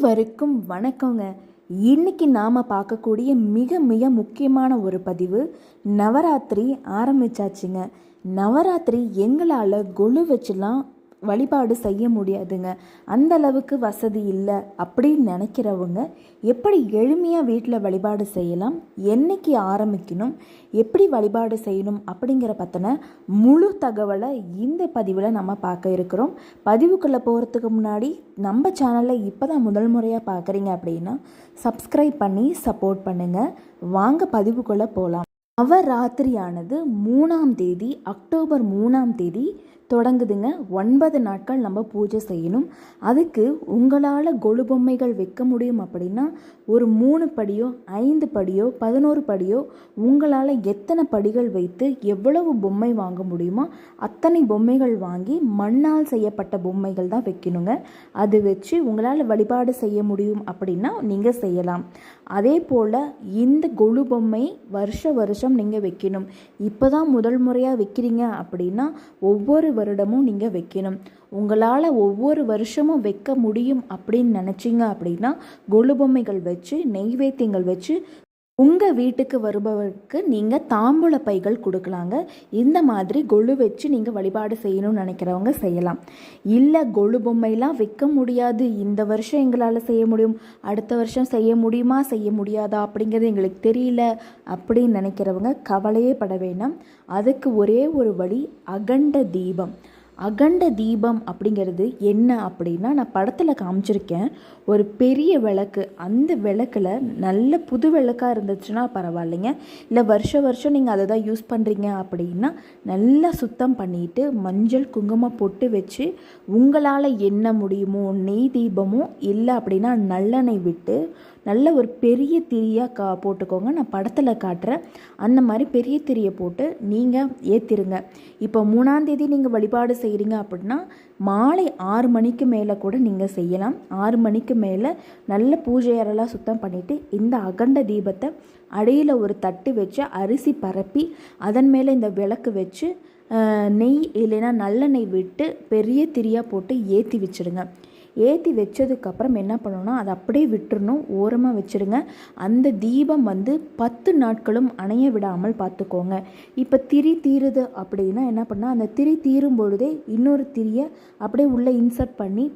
அனைவருக்கும் வணக்கங்க. இன்னைக்கு நாம் பார்க்கக்கூடிய மிக மிக முக்கியமான ஒரு பதிவு நவராத்திரி ஆரம்பிச்சாச்சுங்க. நவராத்திரி எங்களால் கொலு வச்சுலாம் வழிபாடு செய்ய முடியாதுங்க. அந்த அளவுக்கு வசதி இல்லை அப்படின்னு நினைக்கிறவங்க எப்படி எளிமையாக வீட்டில் வழிபாடு செய்யலாம்? என்னைக்கு ஆரம்பிக்கணும்? எப்படி வழிபாடு செய்யணும்? அப்படிங்கிற பற்றின முழு தகவலை இந்த பதிவில் நம்ம பார்க்க இருக்கிறோம். பதிவுக்குள்ளே போகிறதுக்கு முன்னாடி நம்ம சேனலை இப்போ தான் முதல் முறையாக பார்க்குறீங்க அப்படின்னா சப்ஸ்கிரைப் பண்ணி சப்போர்ட் பண்ணுங்கள் வாங்க பதிவுக்குள்ளே போகலாம் அவராத்திரியானது மூணாம் தேதி அக்டோபர் மூணாம் தேதி தொடங்குதுங்க. ஒன்பது நாட்கள் நம்ம பூஜை செய்யணும். அதுக்கு உங்களால் கொலு பொம்மைகள் வைக்க முடியும் அப்படின்னா ஒரு மூணு படியோ ஐந்து படியோ பதினோரு படியோ உங்களால் எத்தனை படிகள் வைத்து எவ்வளவு பொம்மை வாங்க முடியுமோ அத்தனை பொம்மைகள் வாங்கி மண்ணால் செய்யப்பட்ட பொம்மைகள் தான் வைக்கணுங்க. அது வச்சு உங்களால் வழிபாடு செய்ய முடியும் அப்படின்னா நீங்கள் செய்யலாம். அதே போல் இந்த கொலு பொம்மை வருஷ வருஷம் நீங்கள் வைக்கணும். இப்போ தான் முதல் முறையாக வைக்கிறீங்க அப்படின்னா ஒவ்வொரு வருடமும் நீங்கள் வைக்கணும். உங்களால் ஒவ்வொரு வருஷமும் வைக்க முடியும் அப்படின்னு நினச்சிங்க அப்படின்னா கொலு பொம்மைகள் வச்சு நெய்வேத்தியங்கள் வச்சு உங்கள் வீட்டுக்கு வருபவருக்கு நீங்கள் தாம்பூல பைகள் கொடுக்கலாங்க. இந்த மாதிரி கொலு வச்சு நீங்கள் வழிபாடு செய்யணும்னு நினைக்கிறவங்க செய்யலாம். இல்லை கொலு பொம்மைலாம் விற்க முடியாது. இந்த வருஷம் எங்களால் செய்ய முடியும். அடுத்த வருஷம் செய்ய முடியுமா? செய்ய முடியாதா? அப்படிங்கிறது எங்களுக்கு தெரியல அப்படின்னு நினைக்கிறவங்க கவலையே பட வேண்டாம் அதுக்கு ஒரே ஒரு வழி அகண்ட தீபம். அகண்ட தீபம் அப்படிங்கிறது என்ன அப்படின்னா நான் படத்தில் காமிச்சிருக்கேன். ஒரு பெரிய விளக்கு. அந்த விளக்கில் நல்ல புது விளக்காக இருந்துச்சுன்னா பரவாயில்லைங்க. இல்லை வருஷ வருஷம் நீங்கள் அதை தான் யூஸ் பண்ணுறீங்க அப்படின்னா நல்லா சுத்தம் பண்ணிட்டு மஞ்சள் குங்குமம் பொட்டு வச்சு உங்களால் என்ன முடியுமோ நெய் தீபமோ இல்லை அப்படின்னா நல்லெண்ணெய் விட்டு நல்ல ஒரு பெரிய திரியாக கா போட்டுக்கோங்க. நான் படத்தில் காட்டுறேன். அந்த மாதிரி பெரிய திரியை போட்டு நீங்கள் ஏற்றிருங்க இப்போ மூணாந்தேதி நீங்கள் வழிபாடு செய்கிறீங்க அப்படின்னா மாலை ஆறு மணிக்கு மேலே கூட நீங்கள் செய்யலாம். ஆறு மணிக்கு மேலே நல்ல பூஜை அறைலாம் சுத்தம் பண்ணிவிட்டு இந்த அகண்ட தீபத்தை அடியில் ஒரு தட்டு வச்சு அரிசி பரப்பி அதன் மேலே இந்த விளக்கு வச்சு நெய் இல்லைன்னா நல்லெண்ணெய் விட்டு பெரிய திரியாக போட்டு ஏற்றி வச்சுடுங்க. ஏற்றி வச்சதுக்கப்புறம் என்ன பண்ணணும்னா அதை அப்படியே விட்டுறணும். ஓரமாக வச்சுருங்க. அந்த தீபம் வந்து பத்து நாட்களும் அணைய விடாமல் பார்த்துக்கோங்க. இப்போ திரி தீருது அப்படின்னா என்ன பண்ணால் அந்த திரி தீரும் பொழுதே இன்னொரு திரியை அப்படியே உள்ளே இன்சர்ட் பண்ணி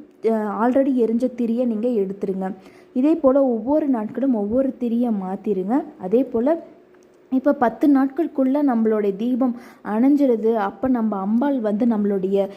ஆல்ரெடி எரிஞ்ச திரியை நீங்கள் எடுத்துருங்க. இதே போல் ஒவ்வொரு நாட்களும் ஒவ்வொரு திரியை மாற்றிடுங்க அதே போல் இப்போ பத்து நாட்களுக்குள்ளே நம்மளுடைய தீபம் அணைஞ்சிருது. அப்போ நம்ம அம்பாள் வந்து நம்மளுடைய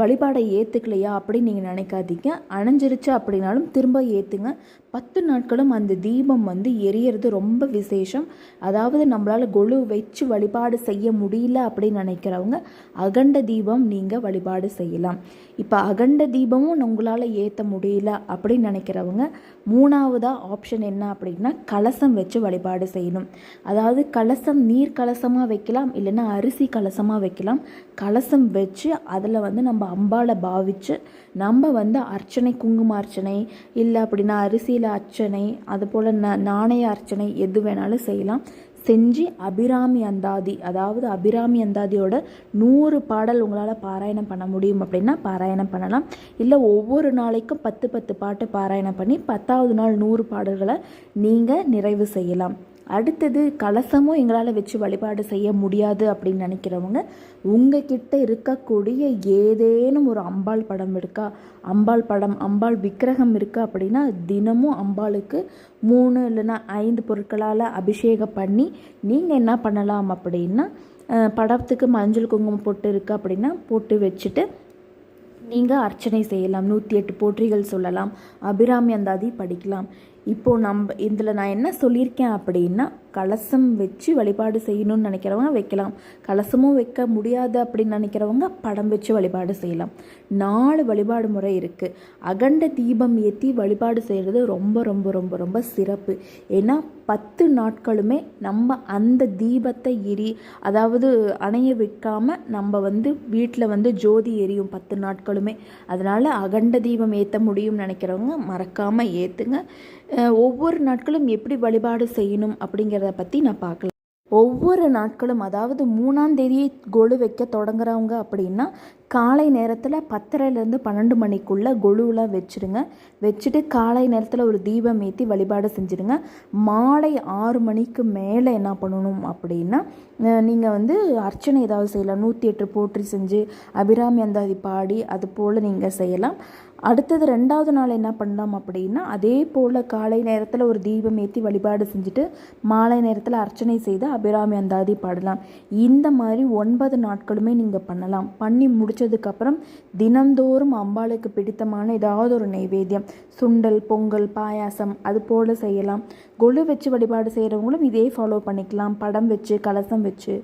வழிபாடை ஏற்றுக்கலையா அப்படின்னு நீங்கள் நினைக்காதீங்க. அணைஞ்சிருச்சு அப்படின்னாலும் திரும்ப ஏற்றுங்க பத்து நாட்களும் அந்த தீபம் வந்து எரியறது ரொம்ப விசேஷம். அதாவது நம்மளால் கொலு வச்சு வழிபாடு செய்ய முடியல அப்படின்னு நினைக்கிறவங்க அகண்ட தீபம் நீங்கள் வழிபாடு செய்யலாம். இப்போ அகண்ட தீபமும் உங்களால் ஏற்ற முடியல அப்படின்னு நினைக்கிறவங்க மூணாவதாக ஆப்ஷன் என்ன அப்படின்னா கலசம் வச்சு வழிபாடு செய்யணும். அதாவது கலசம் நீர் கலசமாக வைக்கலாம் இல்லைன்னா அரிசி கலசமாக வைக்கலாம். கலசம் வச்சு அதில் வந்து நம்ம அம்பாளை பாவித்து நம்ம வந்து அர்ச்சனை குங்கும அர்ச்சனை இல்லை அப்படின்னா அரிசியில் அர்ச்சனை அதுபோல் ந நாணய அர்ச்சனை எது வேணாலும் செய்யலாம். செஞ்சு அபிராமி அந்தாதி அதாவது அபிராமி அந்தாதியோட நூறு பாடல் உங்களால் பாராயணம் பண்ண முடியும் அப்படின்னா பாராயணம் பண்ணலாம். இல்லை ஒவ்வொரு நாளைக்கும் பத்து பத்து பாட்டு பாராயணம் பண்ணி பத்தாவது நாள் நூறு பாடல்களை நீங்கள் நிறைவு செய்யலாம். அடுத்தது கலசமும் எங்களால் வச்சு வழிபாடு செய்ய முடியாது அப்படின்னு நினைக்கிறவங்க உங்ககிட்ட இருக்கக்கூடிய ஏதேனும் ஒரு அம்பாள் படம் இருக்கா அம்பாள் படம் அம்பாள் விக்கிரகம் இருக்கா அப்படின்னா தினமும் அம்பாளுக்கு மூணு இல்லைன்னா ஐந்து பொருட்களால் அபிஷேகம் பண்ணி நீங்கள் என்ன பண்ணலாம் அப்படின்னா படத்துக்கு மஞ்சள் குங்குமம் போட்டு இருக்குது அப்படின்னா போட்டு வச்சுட்டு நீங்கள் அர்ச்சனை செய்யலாம். நூற்றி எட்டு போற்றிகள் சொல்லலாம். அபிராமி அந்தாதி படிக்கலாம். இப்போது நம்ம இதில் நான் என்ன சொல்லியிருக்கேன் அப்படின்னா கலசம் வச்சு வழிபாடு செய்யணும்னு நினைக்கிறவங்க வைக்கலாம். கலசமும் வைக்க முடியாது அப்படின்னு நினைக்கிறவங்க படம் வச்சு வழிபாடு செய்யலாம். நாலு வழிபாடு முறை இருக்குது அகண்ட தீபம் ஏற்றி வழிபாடு செய்கிறது ரொம்ப ரொம்ப ரொம்ப ரொம்ப சிறப்பு. ஏன்னா பத்து நாட்களுமே நம்ம அந்த தீபத்தை எரி அதாவது அணைய வைக்காமல் நம்ம வந்து வீட்டில் வந்து ஜோதி எரியும் பத்து நாட்களுமே. அதனால் அகண்ட தீபம் ஏற்ற முடியும்னு நினைக்கிறவங்க மறக்காமல் ஏற்றுங்க ஒவ்வொரு நாட்களும் எப்படி வழிபாடு செய்யணும் அப்படிங்கிறத பற்றி நான் பார்க்கலாம் ஒவ்வொரு நாட்களும் அதாவது மூணாம் தேதியை கொலு வைக்க தொடங்குறவங்க அப்படின்னா காலை நேரத்தில் பத்தரைலேருந்து பன்னெண்டு மணிக்குள்ளே கொலுவெலாம் வச்சுருங்க. வச்சுட்டு காலை நேரத்தில் ஒரு தீபம் ஏற்றி வழிபாடு செஞ்சுருங்க. மாலை ஆறு மணிக்கு மேலே என்ன பண்ணணும் அப்படின்னா நீங்கள் வந்து அர்ச்சனை ஏதாவது செய்யலாம். நூற்றி எட்டு போற்றி செஞ்சு அபிராமி அந்தாதி பாடி அது போல் நீங்கள் செய்யலாம். அடுத்தது ரெண்டாவது நாள் என்ன பண்ணலாம் அப்படின்னா அதே போல் காலை நேரத்தில் ஒரு தீபம் ஏற்றி வழிபாடு செஞ்சுட்டு மாலை நேரத்தில் அர்ச்சனை செய்து அபிராமி அந்தாதி பாடலாம். இந்த மாதிரி ஒன்பது நாட்களுமே நீங்கள் பண்ணலாம். பண்ணி முடிச்சதுக்கப்புறம் தினந்தோறும் அம்பாளுக்கு பிடித்தமான ஏதாவது ஒரு நைவேத்தியம். சுண்டல் பொங்கல் பாயாசம் அது போல் செய்யலாம். கொலு வச்சு வழிபாடு செய்கிறவங்களும் இதே ஃபாலோ பண்ணிக்கலாம். படம் வச்சு கலசம் வச்சு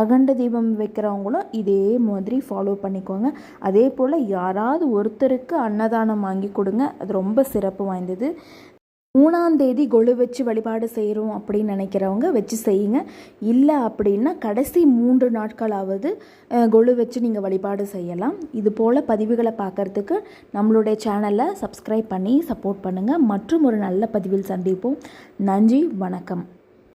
அகண்ட தீபம் வைக்கிறவங்களும் இதே மாதிரி ஃபாலோ பண்ணிக்கோங்க. அதே போல் யாராவது ஒருத்தருக்கு அன்னதானம் வாங்கி கொடுங்க. அது ரொம்ப சிறப்பு வாய்ந்தது. மூணாந்தேதி கொலு வச்சு வழிபாடு செய்கிறோம் அப்படின்னு நினைக்கிறவங்க வச்சு செய்யுங்க. இல்லை அப்படின்னா கடைசி மூன்று நாட்களாவது கொலு வச்சு நீங்கள் வழிபாடு செய்யலாம். இது போல் பதிவுகளை பார்க்கறதுக்கு நம்மளுடைய சேனலை சப்ஸ்கிரைப் பண்ணி சப்போர்ட் பண்ணுங்கள் மற்றும் ஒரு நல்ல பதிவில் சந்திப்போம். நன்றி வணக்கம்.